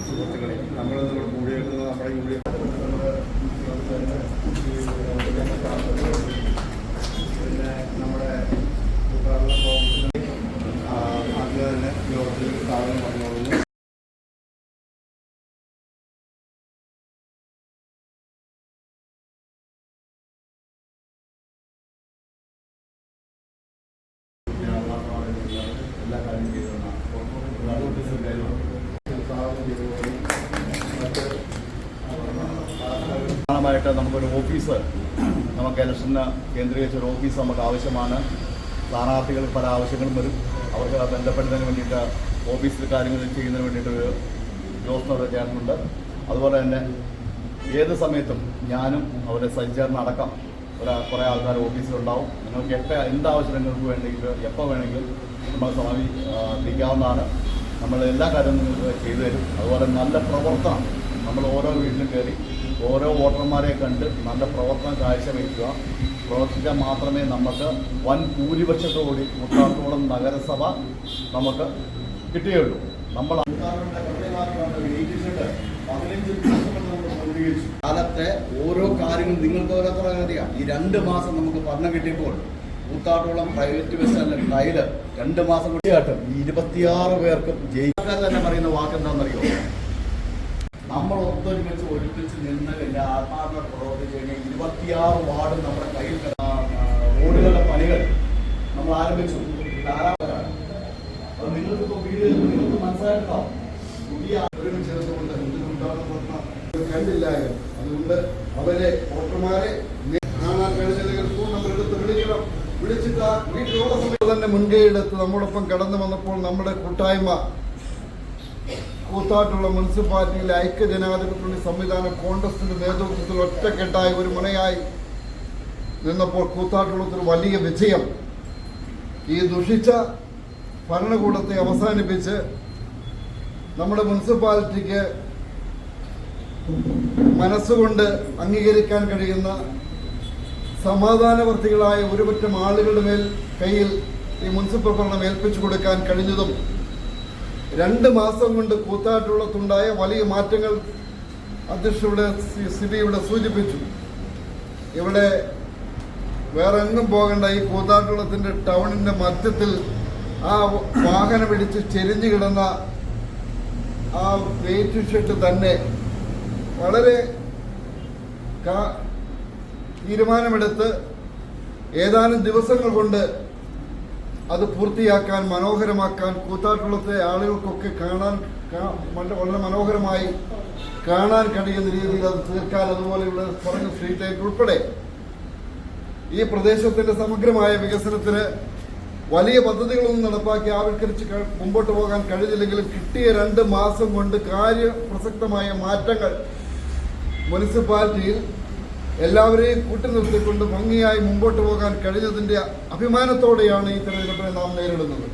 സുഹൃത്തുക്കളെ നമ്മളിന്ന് കൂടിയേക്കുന്നത് നമ്മുടെ യൂണിയൻ പിന്നെ നമ്മുടെ അതിൽ തന്നെ യോഗത്തിൽ സ്ഥാപനം പറഞ്ഞോളുന്നു എല്ലാ കാര്യം ചെയ്തതാണ് നമുക്കൊരു ഓഫീസ് നമുക്ക് ഇലക്ഷന് കേന്ദ്രീകരിച്ച ഒരു ഓഫീസ് നമുക്ക് ആവശ്യമാണ്. സ്ഥാനാർത്ഥികൾ പല ആവശ്യങ്ങളും വരും. അവർക്ക് ബന്ധപ്പെടുന്നതിന് വേണ്ടിയിട്ട് ഓഫീസിൽ കാര്യങ്ങൾ ചെയ്യുന്നതിന് വേണ്ടിയിട്ട് ഒരു ജോസ് ചേർന്നുണ്ട് അതുപോലെ തന്നെ ഏത് സമയത്തും ഞാനും അവരെ സഞ്ചാരം അടക്കം ഒരു കുറേ ആൾക്കാർ ഓഫീസിലുണ്ടാവും. നിങ്ങൾക്ക് എപ്പോൾ എന്താവശ്യം നിങ്ങൾക്ക് വേണമെങ്കിലും എപ്പോൾ വേണമെങ്കിലും നമ്മൾ സമീപിക്കാവുന്നതാണ് നമ്മൾ എല്ലാ കാര്യവും നിങ്ങൾക്ക് ചെയ്തു തരും. അതുപോലെ നല്ല പ്രവർത്തനം നമ്മൾ ഓരോ വീട്ടിലും കയറി ഓരോ വോട്ടർമാരെ കണ്ട് നല്ല പ്രവർത്തനം കാഴ്ചവെക്കുക. പ്രവർത്തിച്ചാൽ മാത്രമേ നമുക്ക് വൻ ഭൂരിപക്ഷത്തോടി മുത്താത്തോളം നഗരസഭ നമുക്ക് കിട്ടുകയുള്ളൂ. നമ്മൾ കാലത്തെ ഓരോ കാര്യങ്ങളും നിങ്ങൾക്ക് ഓരോരുത്തരും അറിയാം. ഈ രണ്ട് മാസം നമുക്ക് ഭരണം കിട്ടിയപ്പോൾ കൂത്താട്ടോളം പ്രൈവറ്റ് ബസ് ട്രയൽ രണ്ട് മാസം കൂടിയായിട്ടും ഇരുപത്തിയാറ് പേർക്കും ജയിക്കാർ തന്നെ പറയുന്ന വാക്ക് എന്താണെന്നറിയോ ഒത്തൊരുമിച്ച് ഒരുമിച്ച് നിന്ന് എല്ലാ ആത്മാർത്ഥ പ്രവർത്തി ചെയ്യുന്ന ഇരുപത്തിയാറ് വാർഡ് നമ്മുടെ കയ്യിൽ റോഡുകളുടെ പണികൾ നമ്മൾ ആരംഭിച്ചു. ധാരാളം അത് നിങ്ങൾക്ക് വീട് നിങ്ങൾക്ക് മനസ്സിലാക്കാം പുതിയ ഒരുമിച്ച് ചേർന്നുകൊണ്ട് എന്തുകൊണ്ടാണ് അതുകൊണ്ട് അവരെ വോട്ടർമാരെ വീട്ടിലുള്ള സമയത്ത് തന്നെ മുൻകൈ എടുത്ത് നമ്മോടൊപ്പം കടന്നു വന്നപ്പോൾ നമ്മുടെ കൂട്ടായ്മ കൂത്താട്ടുള്ള മുനിസിപ്പാലിറ്റിയിലെ ഐക്യ ജനാധിപത്യ സംവിധാനം കോൺഗ്രസിന്റെ നേതൃത്വത്തിൽ ഒറ്റക്കെട്ടായി ഒരു മുനയായി നിന്നപ്പോൾ കൂത്താട്ടുള്ളത്തിൽ വലിയ വിജയം. ഈ ദുഷിച്ച ഭരണകൂടത്തെ അവസാനിപ്പിച്ച് നമ്മുടെ മുനിസിപ്പാലിറ്റിക്ക് മനസ്സുകൊണ്ട് അംഗീകരിക്കാൻ കഴിയുന്ന സമാധാനവർത്തികളായ ഒരുപറ്റം ആളുകളുടെ മേൽ കയ്യിൽ ഈ മുനിസിപ്പൽ ഭരണം ഏൽപ്പിച്ചു കൊടുക്കാൻ കഴിഞ്ഞതും രണ്ട് മാസം കൊണ്ട് കൂത്താട്ടുള്ളത്തുണ്ടായ വലിയ മാറ്റങ്ങൾ അധ്യക്ഷയുടെ സ്ഥിതി ഇവിടെ സൂചിപ്പിച്ചു. ഇവിടെ വേറെ എങ്ങും പോകേണ്ട ഈ കൂത്താട്ടുള്ളത്തിന്റെ ടൗണിന്റെ മധ്യത്തിൽ ആ വാഹനം പിടിച്ച് ചെരിഞ്ഞു കിടന്ന ആ വെയിറ്റ് ഷെഡ് തന്നെ വളരെ തീരുമാനമെടുത്ത് ഏതാനും ദിവസങ്ങൾ കൊണ്ട് അത് പൂർത്തിയാക്കാൻ മനോഹരമാക്കാൻ കൂത്താട്ടുള്ളത്തെ ആളുകൾക്കൊക്കെ കാണാൻ വളരെ മനോഹരമായി കാണാൻ കഴിയുന്ന രീതിയിൽ അത് തീർക്കാൻ അതുപോലെയുള്ള പറഞ്ഞ സ്ട്രീറ്റ് ഉൾപ്പെടെ. ഈ പ്രദേശത്തിന്റെ സമഗ്രമായ വികസനത്തിന് വലിയ പദ്ധതികളൊന്നും നടപ്പാക്കി ആവിഷ്കരിച്ച് മുമ്പോട്ട് പോകാൻ കഴിഞ്ഞില്ലെങ്കിലും കിട്ടിയ രണ്ട് മാസം കൊണ്ട് കാര്യപ്രസക്തമായ മാറ്റങ്ങൾ മുനിസിപ്പാലിറ്റിയിൽ എല്ലാവരെയും കൂട്ടിനിർത്തിക്കൊണ്ട് ഭംഗിയായി മുമ്പോട്ട് പോകാൻ കഴിഞ്ഞതിന്റെ അഭിമാനത്തോടെയാണ് ഈ തെരഞ്ഞെടുപ്പിനെ നാം നേരിടുന്നത്.